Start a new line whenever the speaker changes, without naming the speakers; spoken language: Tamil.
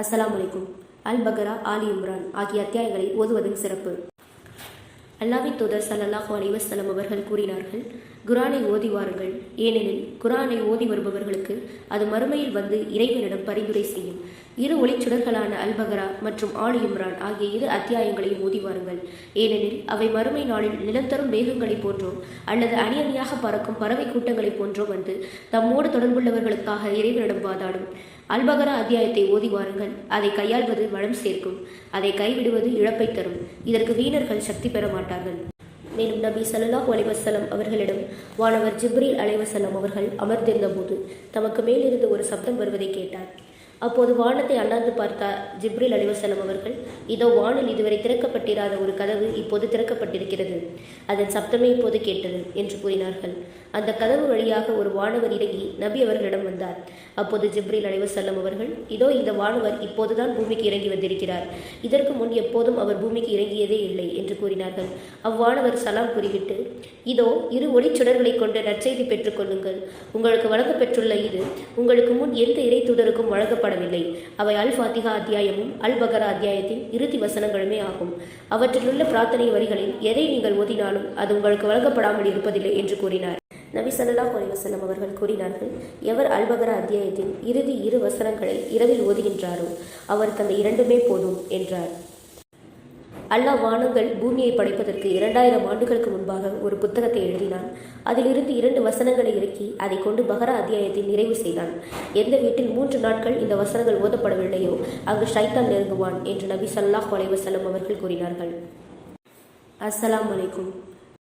அஸ்லாம் வலைக்கும் அல் பகரா ஆலி இம்ரான் ஆகிய அத்தியாயங்களை ஓதுவதன் சிறப்பு. அல்லாவின் தூதர் சல்லாஹூ அலைஹி வஸல்லம் அவர்கள் கூறினார்கள் குரானை ஓதி வாருங்கள். ஏனெனில் குரானை ஓதி வருபவர்களுக்கு அது மறுமையில் வந்து இறைவனிடம் பரிந்துரை செய்யும். இரு ஒளிச்சுடர்களான அல்பகரா மற்றும் ஆலி இம்ரான் ஆகிய இரு அத்தியாயங்களையும் ஓதி வாருங்கள். ஏனெனில் அவை மறுமை நாளில் நிலத்தரும் மேகங்களைப் போன்றோ அல்லது அணி அணியாக பறக்கும் பறவை கூட்டங்களைப் போன்றோ வந்து தம்மோடு தொடர்புள்ளவர்களுக்காக இறைவனிடம் வாதாடும். அல்பகரா அத்தியாயத்தை ஓதி வாருங்கள். அதை கையாள்வது வளம் சேர்க்கும். அதை கைவிடுவது இழப்பை தரும். இதற்கு வீணர்கள் சக்தி பெற மாட்டார்கள். மேலும் நபி ஸல்லல்லாஹு அலைவசலம் அவர்களிடம் வானவர் ஜிப்ரீல் அலைவசலம் அவர்கள் அமர்ந்திருந்தபோது தமக்கு மேலிருந்து ஒரு சப்தம் வருவதை கேட்டார். அப்போது வானத்தை அண்ணாந்து பார்த்தார் ஜிப்ரில் அலிவசலம் அவர்கள் இதோ வானில் இதுவரை திறக்கப்பட்டிராத ஒரு கதவு இப்போது திறக்கப்பட்டிருக்கிறது. அதன் சப்தமே இப்போது கேட்டது என்று கூறினார்கள். அந்த கதவு வழியாக ஒரு வானவர் இறங்கி நபி அவர்களிடம் வந்தார். அப்போது ஜிப்ரில் அலிவசல்லம் அவர்கள் இதோ இந்த வானவர் இப்போதுதான் பூமிக்கு இறங்கி வந்திருக்கிறார். இதற்கு முன் எப்போதும் அவர் பூமிக்கு இறங்கியதே இல்லை என்று கூறினார்கள். அவ்வானவர் சலாம் கூறிவிட்டு இதோ இரு ஒளிச்சுடர்களை கொண்டு நற்செய்தி பெற்றுக்கொள்ளுங்கள் உங்களுக்கு வழங்கப்பெற்றுள்ள இது உங்களுக்கு முன் எந்த இறை தூதருக்கும் கூறப்படவில்லை அவை அல் ஃபாத்திகா அத்தியாயமும் அல் பகரா அத்தியாயத்தின் இறுதி வசனங்களுமே ஆகும். அவற்றிலுள்ள பிரார்த்தனை வரிகளில் எதை நீங்கள் ஓதினாலும் அது உங்களுக்கு வழங்கப்படாமல் இருப்பதில்லை என்று கூறினார். நபி ஸல்லல்லாஹு அலைஹி அவர்கள் கூறினார்கள் எவர் அல்பகரா அத்தியாயத்தின் இறுதி இரு வசனங்களை இரவில் ஓதுகின்றாரோ அவருக்கு அந்த இரண்டுமே போதும் என்றார். அல்லாஹ் வானங்கள் பூமியை படைப்பதற்கு இரண்டாயிரம் ஆண்டுகளுக்கு முன்பாக ஒரு புத்தகத்தை எழுதினான். அதிலிருந்து இரண்டு வசனங்களை இறக்கி அதை கொண்டு பகரா அத்தியாயத்தை நிறைவு செய்தான். எந்த வீட்டில் மூன்று நாட்கள் இந்த வசனங்கள் ஓதப்படவில்லையோ அங்கு ஷைத்தான் நெருங்குவான் என்று நபி சல்லாஹ் அலைவசல்லம் அவர்கள் கூறினார்கள். அஸ்ஸலாம் வலைக்கும்